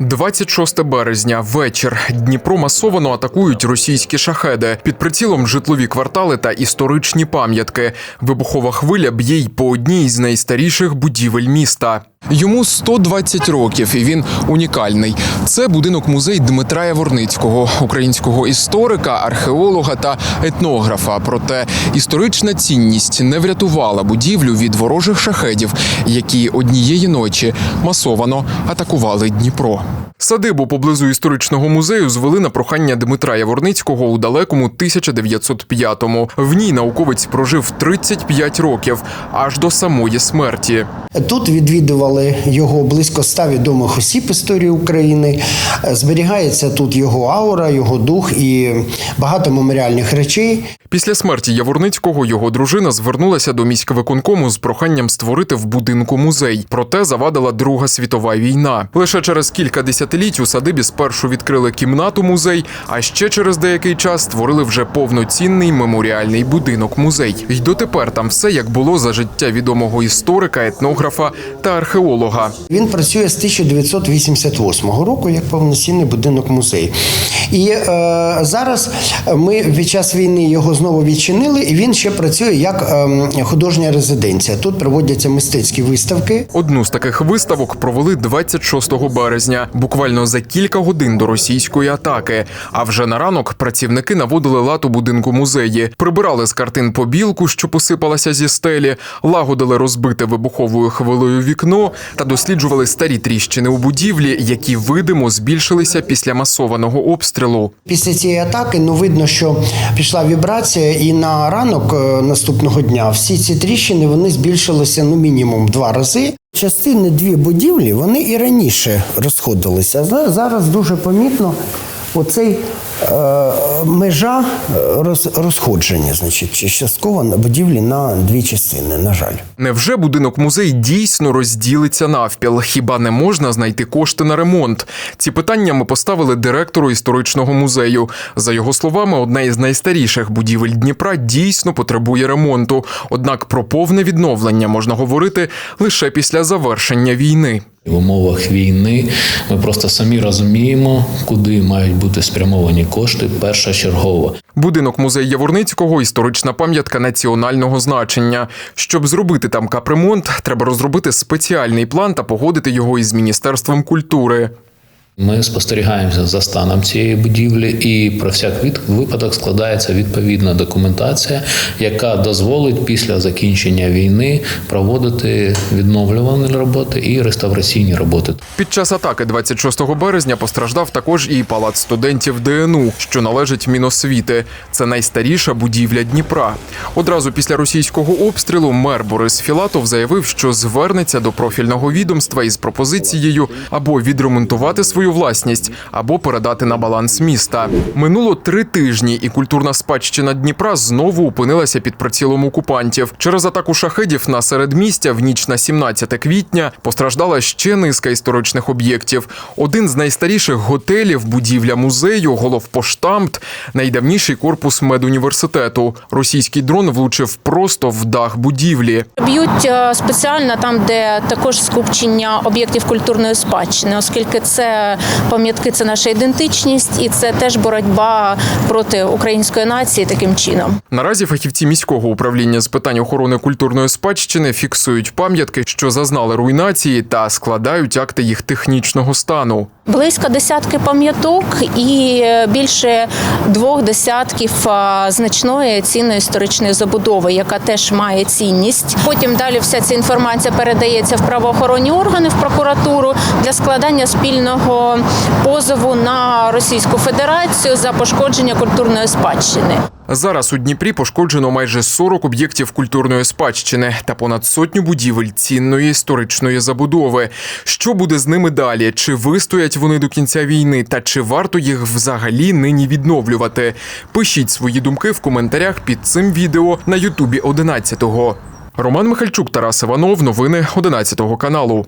26 березня, вечір. Дніпро масовано атакують російські шахеди. Під прицілом житлові квартали та історичні пам'ятки. Вибухова хвиля б'є й по одній із найстаріших будівель міста. Йому 120 років, і він унікальний. Це будинок музей Дмитра Яворницького, українського історика, археолога та етнографа. Проте історична цінність не врятувала будівлю від ворожих шахедів, які однієї ночі масовано атакували Дніпро. Садибу поблизу історичного музею звели на прохання Дмитра Яворницького у далекому 1905-му. В ній науковець прожив 35 років аж до самої смерті. Тут відвідували його близько ста відомих осіб історії України. Е, Зберігається тут його аура, його дух і багато меморіальних речей. Після смерті Яворницького його дружина звернулася до міськвиконкому з проханням створити в будинку музей. Проте завадила Друга світова війна. Лише через кілька десятиліть у садибі спершу відкрили кімнату музей, а ще через деякий час створили вже повноцінний меморіальний будинок музей. І дотепер там все як було за життя відомого історика, етнографа та археолога. Він працює з 1988 року як повноцінний будинок музей. І е, зараз ми під час війни його знову відчинили, і він ще працює як е, художня резиденція. Тут проводяться мистецькі виставки. Одну з таких виставок провели 26 березня, буквально за кілька годин до російської атаки. А вже на ранок працівники наводили лад у будинку музеї, прибирали з картин побілку, що посипалася зі стелі, лагодили розбите вибуховою хвилею вікно та досліджували старі тріщини у будівлі, які видимо збільшилися після масованого обстрілу. Після цієї атаки ну видно, що пішла вібрація, і на ранок е, наступного дня всі ці тріщини вони збільшилися ну мінімум два рази. Частини дві будівлі вони і раніше розходилися. Зараз дуже помітно оцей е, межа е, роз, розходження, значить, частково на будівлі на дві частини. На жаль. Невже будинок музей дійсно розділиться навпіл? Хіба не можна знайти кошти на ремонт? Ці питання ми поставили директору історичного музею. За його словами, одна із найстаріших будівель Дніпра дійсно потребує ремонту. Однак про повне відновлення можна говорити лише після завершення війни. В умовах війни ми просто самі розуміємо, куди мають бути спрямовані кошти першочергово. Будинок музею Яворницького історична пам'ятка національного значення. Щоб зробити там капремонт, треба розробити спеціальний план та погодити його із міністерством культури. Ми спостерігаємося за станом цієї будівлі, і про всяк від- випадок складається відповідна документація, яка дозволить після закінчення війни проводити відновлювані роботи і реставраційні роботи. Під час атаки 26 березня постраждав також і палац студентів ДНУ, що належить Міносвіти. Це найстаріша будівля Дніпра. Одразу після російського обстрілу мер Борис Філатов заявив, що звернеться до профільного відомства із пропозицією або відремонтувати свою власність, або передати на баланс міста. Минуло три тижні, і культурна спадщина Дніпра знову опинилася під прицілом окупантів. Через атаку шахедів на середмістя в ніч на 17 квітня постраждала ще низка історичних об'єктів. Один з найстаріших готелів, будівля музею, головпоштамт, найдавніший корпус медуніверситету. Російський дрон влучив просто в дах будівлі. Б'ють е, спеціально там, де також скупчення об'єктів культурної спадщини, оскільки це пам'ятки, це наша ідентичність, і це теж боротьба проти української нації таким чином. Наразі фахівці міського управління з питань охорони культурної спадщини фіксують пам'ятки, що зазнали руйнації, та складають акти їх технічного стану. Близько десятки пам'яток і е, більше двох десятків значної цінної історичної забудови, яка теж має цінність. Потім далі вся ця інформація передається в правоохоронні органи в прокуратуру для складання спільного позову на Російську Федерацію за пошкодження культурної спадщини. Зараз у Дніпрі пошкоджено майже 40 об'єктів культурної спадщини та понад сотню будівель цінної історичної забудови. Що буде з ними далі? Чи вистоять вони до кінця війни? Та чи варто їх взагалі нині відновлювати? Пишіть свої думки в коментарях під цим відео на Ютубі 11-го. Роман Михальчук, Тарас Іванов. Новини 11 каналу.